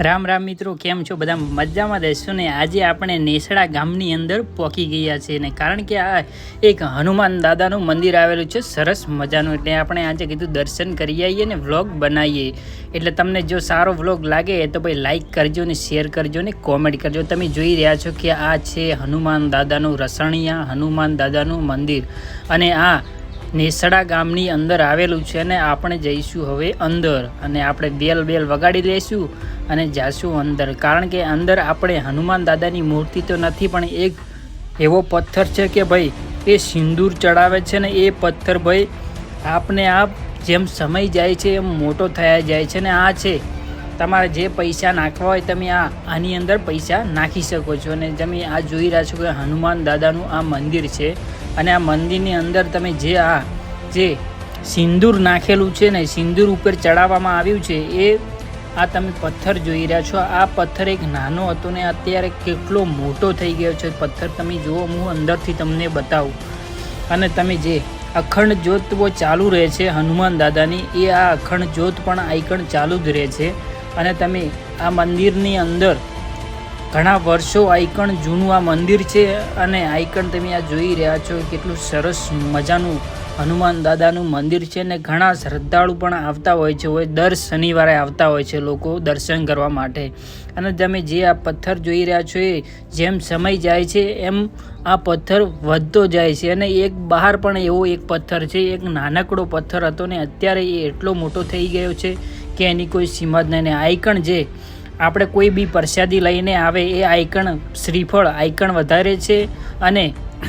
રામ રામ મિત્રો, કેમ છો? બધા મજામાં રહેશો ને? આજે આપણે નેસડા ગામની અંદર પહોંચી ગયા છીએ ને, કારણ કે આ એક હનુમાન દાદાનું મંદિર આવેલું છે, સરસ મજાનું. એટલે આપણે આજે કીધું દર્શન કરી આવીએ ને, વ્લોગ બનાવીએ. એટલે તમને જો સારો વ્લોગ લાગે તો ભાઈ લાઇક કરજો ને શેર કરજો ને કોમેન્ટ કરજો. તમે જોઈ રહ્યા છો કે આ છે હનુમાન દાદાનું રસણિયા, હનુમાન દાદાનું મંદિર. અને આ નેસડા ગામની અંદર આવેલું છે અને આપણે જઈશું હવે અંદર. અને આપણે બેલ બેલ વગાડી લઈશું અને જાશું અંદર. કારણ કે અંદર આપણે હનુમાન દાદાની મૂર્તિ તો નથી, પણ એક એવો પથ્થર છે કે ભાઈ, એ સિંદૂર ચડાવે છે ને એ પથ્થર ભાઈ, આપને આપ જેમ સમય જાય છે એમ મોટો થયા જાય છે ને આ છે. તમારે જે પૈસા નાખવા હોય તમે આ, આની અંદર પૈસા નાખી શકો છો. અને તમે આ જોઈ રહ્યા છો કે હનુમાન દાદાનું આ મંદિર છે. અને આ મંદિરની અંદર તમે જે આ જે સિંદૂર નાખેલું છે ને, સિંદૂર ઉપર ચડાવવામાં આવ્યું છે, એ આ તમે પથ્થર જોઈ રહ્યા છો. આ પથ્થર એક નાનો હતો ને, અત્યારે કેટલો મોટો થઈ ગયો છે. પથ્થર તમે જુઓ, હું અંદરથી તમને બતાવું. અને તમે જે અખંડ જ્યોત વો ચાલુ રહે છે, હનુમાન દાદાની, એ આ અખંડ જ્યોત પણ આઈકણ ચાલુ જ રહે છે. અને તમે આ મંદિરની અંદર ઘણા વર્ષો આઈકણ જૂનું આ મંદિર છે અને આઈકણ તમે આ જોઈ રહ્યા છો કેટલું સરસ મજાનું હનુમાન દાદાનું મંદિર છે અને ઘણા શ્રદ્ધાળુ પણ આવતા હોય છે, હોય દર શનિવારે આવતા હોય છે લોકો દર્શન કરવા માટે. અને તમે જે આ પથ્થર જોઈ રહ્યા છો એ જેમ સમય જાય છે, એમ આ પથ્થર વધતો જાય છે. અને એક બહાર પણ એવો એક પથ્થર છે, એક નાનકડો પથ્થર હતો ને અત્યારે એ એટલો મોટો થઈ ગયો છે કે એની કોઈ સીમા જ નહીં. આઈકણ જે આપણે કોઈ બી પ્રસાદી લઈને આવે એ આઈકણ શ્રીફળ આઈકણ વધારે છે અને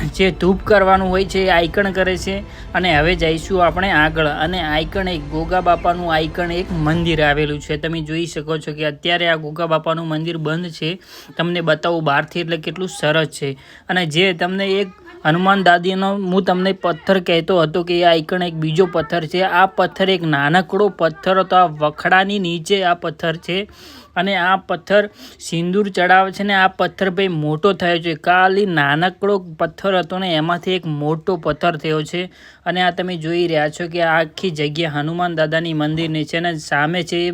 જે ધૂપ કરવાનું હોય છે એ આઈકણ કરે છે. અને હવે જઈશું આપણે આગળ. અને આઈકણ એક ગોગા બાપાનું આઈકણ એક મંદિર આવેલું છે. તમે જોઈ શકો છો કે અત્યારે આ ગોગા બાપાનું મંદિર બંધ છે. તમને બતાવું બહારથી એટલે કેટલું સરસ છે. અને જે તમને એક હનુમાન દાદીનો હું તમને પથ્થર કહેતો હતો કે એ આઈકણ એક બીજો પથ્થર છે. આ પથ્થર એક નાનકડો પથ્થર હતો. આ વખડાની નીચે આ પથ્થર છે. અને આ પથ્થર સિંદૂર ચડાવે છે ને આ પથ્થર ભાઈ મોટો થયો છે. ખાલી નાનકડો પથ્થર હતો ને એમાંથી એક મોટો પથ્થર થયો છે. અને આ તમે જોઈ રહ્યા છો કે આખી જગ્યા હનુમાન દાદાની મંદિરની છે અને સામે છે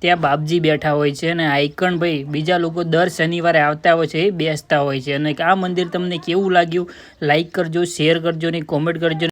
ત્યાં બાપજી બેઠા હોય છે અને આઈકણ ભાઈ બીજા લોકો દર શનિવારે આવતા હોય છે એ બેસતા હોય છે. અને આ મંદિર તમને કેવું લાગ્યું? લાઇક કરજો શેર કરજો ને કોમેન્ટ કરજો.